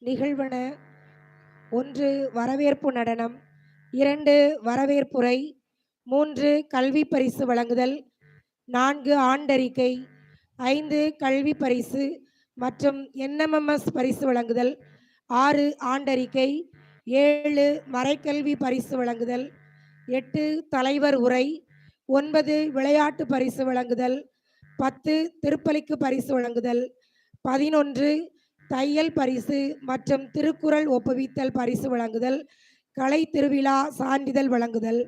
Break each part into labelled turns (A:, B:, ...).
A: நிகழ்வன. ஒன்று வரவேற்பு நடனம். இரண்டு வரவேற்புரை. மூன்று கல்வி பரிசு வழங்குதல். நான்கு ஆண்டறிக்கை. ஐந்து கல்வி பரிசு மற்றும் என்எம்எம்எஸ் பரிசு வழங்குதல். ஆறு ஆண்டறிக்கை. ஏழு மறைக்கல்வி பரிசு வழங்குதல். எட்டு தலைவர் உரை. ஒன்பது விளையாட்டு பரிசு வழங்குதல். பத்து திருப்பலிக்கு பரிசு வழங்குதல். பதினொன்று தையல் பரிசு மற்றும் திருக்குறள் ஒப்புவித்தல் பரிசு வழங்குதல் கலை திருவிழா சான்றிதழ் வழங்குதல்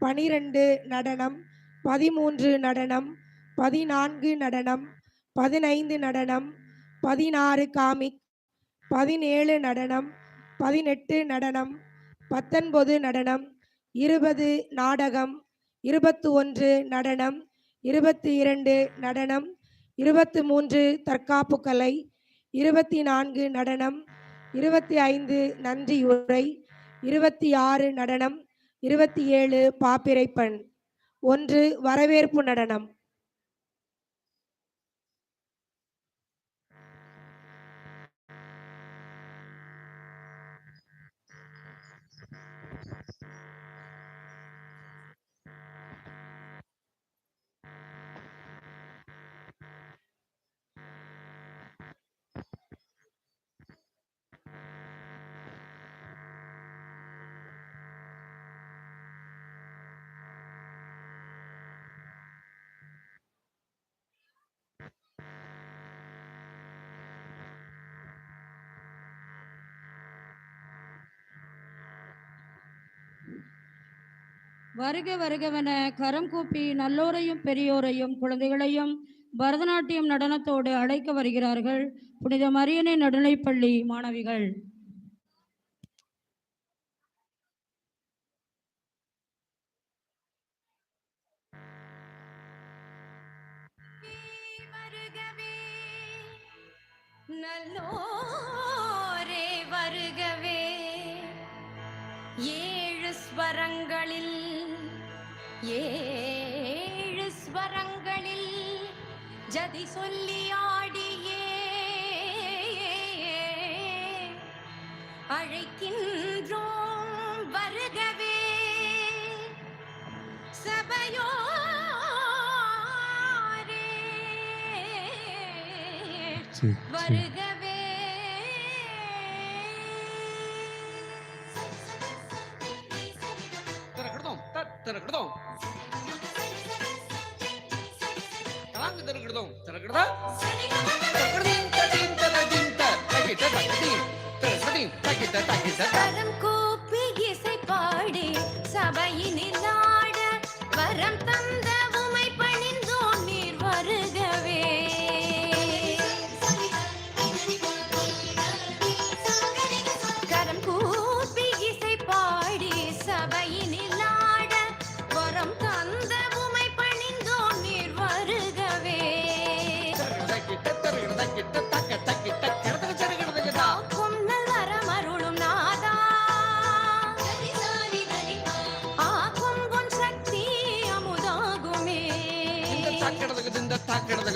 A: பனிரெண்டு நடனம் பதிமூன்று நடனம் பதினான்கு நடனம் பதினைந்து நடனம் பதினாறு காமிக் பதினேழு நடனம் பதினெட்டு நடனம் பத்தொன்பது நடனம் இருபது நாடகம் இருபத்து ஒன்று நடனம் இருபத்தி இரண்டு நடனம் இருபத்தி மூன்று தற்காப்பு கலை இருபத்தி நான்கு நடனம் இருபத்தி ஐந்து நன்றியுரை இருபத்தி ஆறு நடனம் இருபத்தி ஏழு பாப்பிரைப்பண் ஒன்று வரவேற்பு நடனம்.
B: வருக வருகவென கரம் கூப்பி நல்லோரையும் பெரியோரையும் குழந்தைகளையும் பரதநாட்டியம் நடனத்தோடு அழைக்க வருகிறார்கள். புனித மரியனை நடுநிலைப்பள்ளி மாணவிகள்.
C: நல்லோரே வருகவே ஏழு ஸ்வரங்களில் ஏழு ஸ்வரங்களில் ஜதி சொல்லி ஆடியே. அழைக்கின்றோம் வருகவே. சபையோரே. வருகவே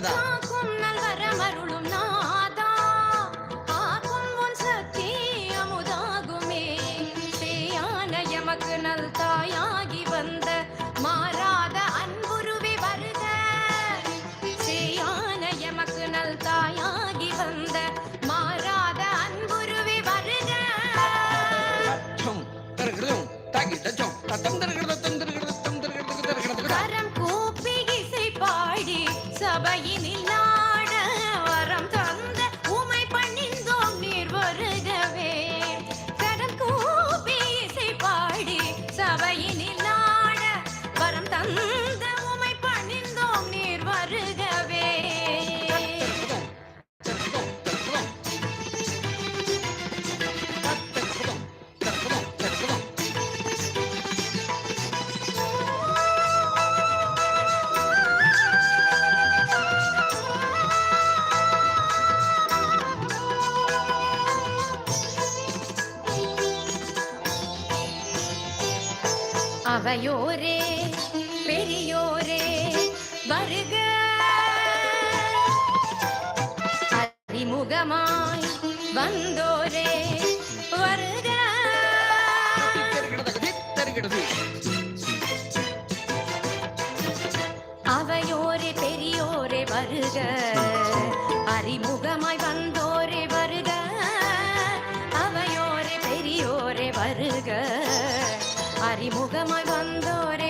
D: Canada. Country.
C: பகையோரே பெரியோரே வருக. அறிமுகமாய் வந்தோரே வருக. அறிமுகமாய் வந்தோரே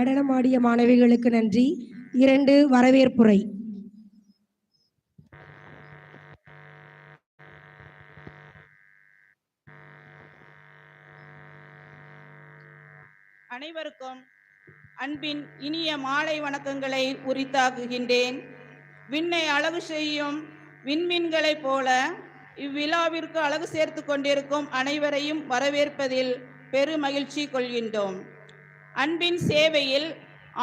A: நடனமாடிய மாணவிகளுக்கு நன்றி. இரண்டு வரவேற்புரை.
E: அனைவருக்கும் அன்பின் இனிய மாலை வணக்கங்களை உரித்தாக்குகின்றேன். விண்ணை அழகு செய்யும் விண்மீன்களைப் போல இவ்விழாவிற்கு அழகு சேர்த்து கொண்டிருக்கும் அனைவரையும் வரவேற்பதில் பெருமகிழ்ச்சி கொள்கின்றோம். அன்பின் சேவையில்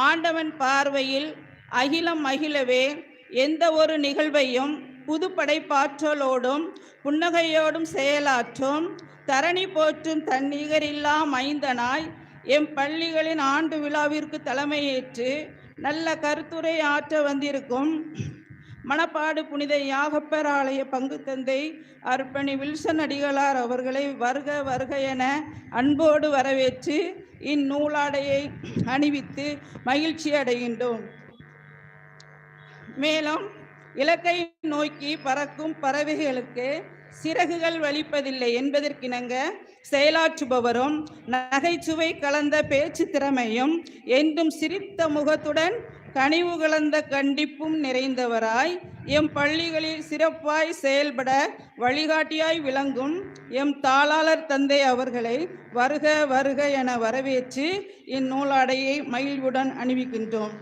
E: ஆண்டவன் பார்வையில் அகிலம் அகிலவே எந்த ஒரு நிகழ்வையும் புதுப்படைப்பாற்றலோடும் புன்னகையோடும் செயலாற்றும் தரணி போற்றும் தன்னிகரில்லா மைந்தனாய் எம் பள்ளிகளின் ஆண்டு விழாவிற்கு தலைமையேற்று நல்ல கருத்துரை ஆற்ற வந்திருக்கும் மணப்பாடு புனித யாகப்பர் ஆலய பங்கு தந்தை அர்ப்பணி வில்சன் அடிகளார் அவர்களை வருக வருக என அன்போடு வரவேற்று இந்நூலாடையை அணிவித்து மகிழ்ச்சி அடைகின்றோம். மேலும் இலக்கை நோக்கி பறக்கும் பறவைகளுக்கு சிறகுகள் வலிப்பதில்லை என்பதற்கிணங்க செயலாற்றுபவரும் நகைச்சுவை கலந்த பேச்சு திறமையும் என்றும் சிரித்த முகத்துடன் கனிவு கலந்த கண்டிப்பும் நிறைந்தவராய் எம் பள்ளிகளில் சிறப்பாய் செயல்பட வழிகாட்டியாய் விளங்கும் எம் தாளாளர் தந்தை அவர்களை வருக வருக என வரவேற்று இந்நூலாடையை மகிழ்வுடன் அணிவிக்கின்றோம்.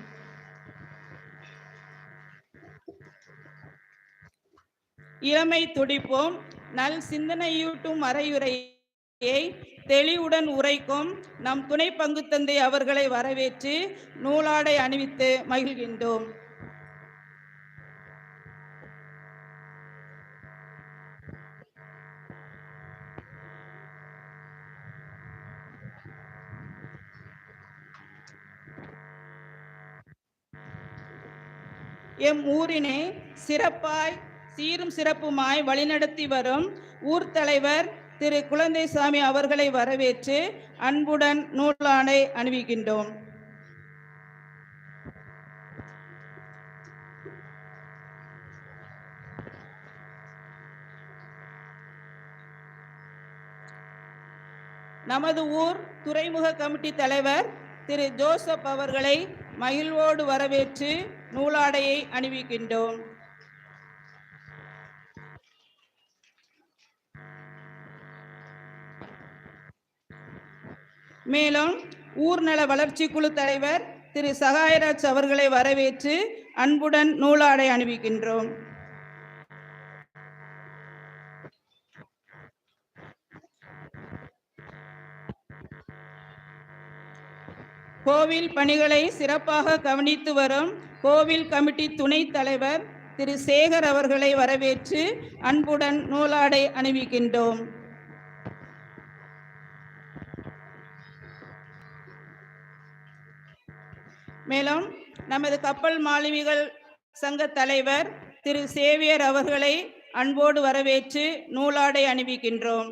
E: இளமை துடிப்போம். நல் சிந்தனையூட்டும் அறையுரையை யை தெளிவுடன் உரைக்கும் நம் துணை பங்கு தந்தை அவர்களை வரவேற்று நூலாடை அணிவித்து மகிழ்கின்றோம். எம் ஊரினை சிறப்பாய் சீரும் சிறப்புமாய் வழிநடத்தி வரும் ஊர் தலைவர் திரு குழந்தைசாமி அவர்களை வரவேற்று அன்புடன் நூலாடை அணிவிக்கின்றோம். நமது ஊர் துறைமுக கமிட்டி தலைவர் திரு ஜோசப் அவர்களை மகிழ்வோடு வரவேற்று நூலாடையை அணிவிக்கின்றோம். மேலும் ஊர்நல வளர்ச்சி குழு தலைவர் திரு சகாயராஜ் அவர்களை வரவேற்று அன்புடன் நூலாடை அணிவிக்கின்றோம். கோவில் பணிகளை சிறப்பாக கவனித்து வரும் கோவில் கமிட்டி துணைத் தலைவர் திரு சேகர் அவர்களை வரவேற்று அன்புடன் நூலாடை அணிவிக்கின்றோம். மேலும் நமது கப்பல் மாலுமிகள் சங்க தலைவர் திரு சேவியர் அவர்களை அன்போடு வரவேற்று நூலாடை அணிவிக்கின்றோம்.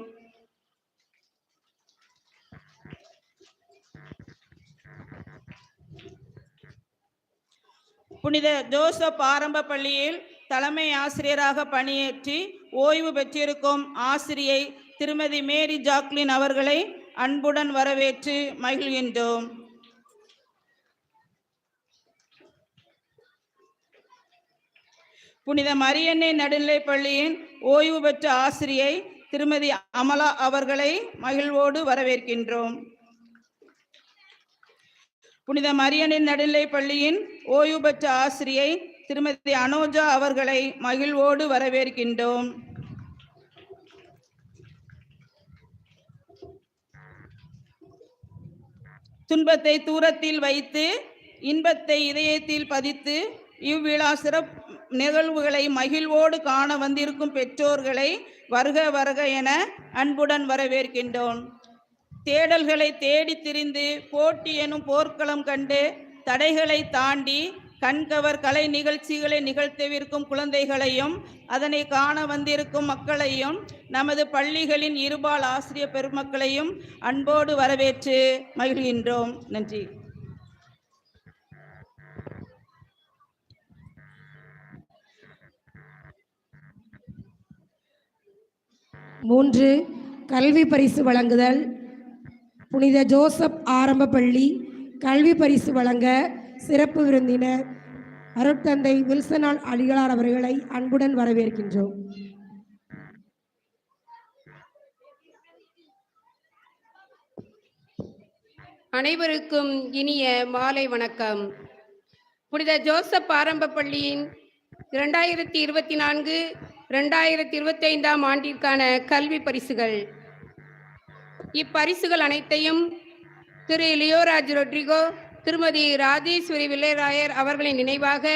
E: புனித ஜோசப் ஆரம்ப பள்ளியில் தலைமை ஆசிரியராக பணியேற்றி ஓய்வு பெற்றிருக்கும் ஆசிரியை திருமதி மேரி ஜாக்லின் அவர்களை அன்புடன் வரவேற்று மகிழ்கின்றோம். புனித மரியன்னை நடுநிலைப் பள்ளியின் ஓய்வு பெற்ற ஆசிரியை திருமதி அமலா அவர்களை மகிழ்வோடு வரவேற்கின்றோம். புனித மரியனின் நடுநிலைப் பள்ளியின் ஓய்வு பெற்ற ஆசிரியை திருமதி அனோஜா அவர்களை மகிழ்வோடு வரவேற்கின்றோம். துன்பத்தை தூரத்தில் வைத்து இன்பத்தை இதயத்தில் பதித்து இவ்விழா சிறப்பு நிகழ்வுகளை மகிழ்வோடு காண வந்திருக்கும் பெற்றோர்களை வருக வருக என அன்புடன் வரவேற்கின்றோம். தேடல்களை தேடி திரிந்து போட்டி எனும் போர்க்களம் கண்டு தடைகளை தாண்டி கண்கவர் கலை நிகழ்ச்சிகளை நிகழ்த்தவிருக்கும் குழந்தைகளையும் அதனை காண வந்திருக்கும் மக்களையும் நமது பள்ளிகளின் இருபால் ஆசிரியர் பெருமக்களையும் அன்போடு வரவேற்று மகிழ்கின்றோம். நன்றி.
A: மூன்று கல்வி பரிசு வழங்குதல். புனித ஜோசப் ஆரம்ப பள்ளி கல்வி பரிசு வழங்க சிறப்பு விருந்தினர். அருட்தந்தை வில்சனால் அடிகளார் அவர்களை அன்புடன் வரவேற்கின்றோம்.
F: அனைவருக்கும் இனிய மாலை வணக்கம். புனித ஜோசப் ஆரம்ப பள்ளியின் இரண்டாயிரத்தி இருபத்தி நான்கு ரெண்டாயிரத்தி இருபத்தி ஐந்தாம் ஆண்டிற்கான கல்வி பரிசுகள். இப்பரிசுகள் அனைத்தையும் திரு லியோராஜ் ரொட்ரிகோ திருமதி ராஜேஸ்வரி வில்லைராயர் அவர்களின் நினைவாக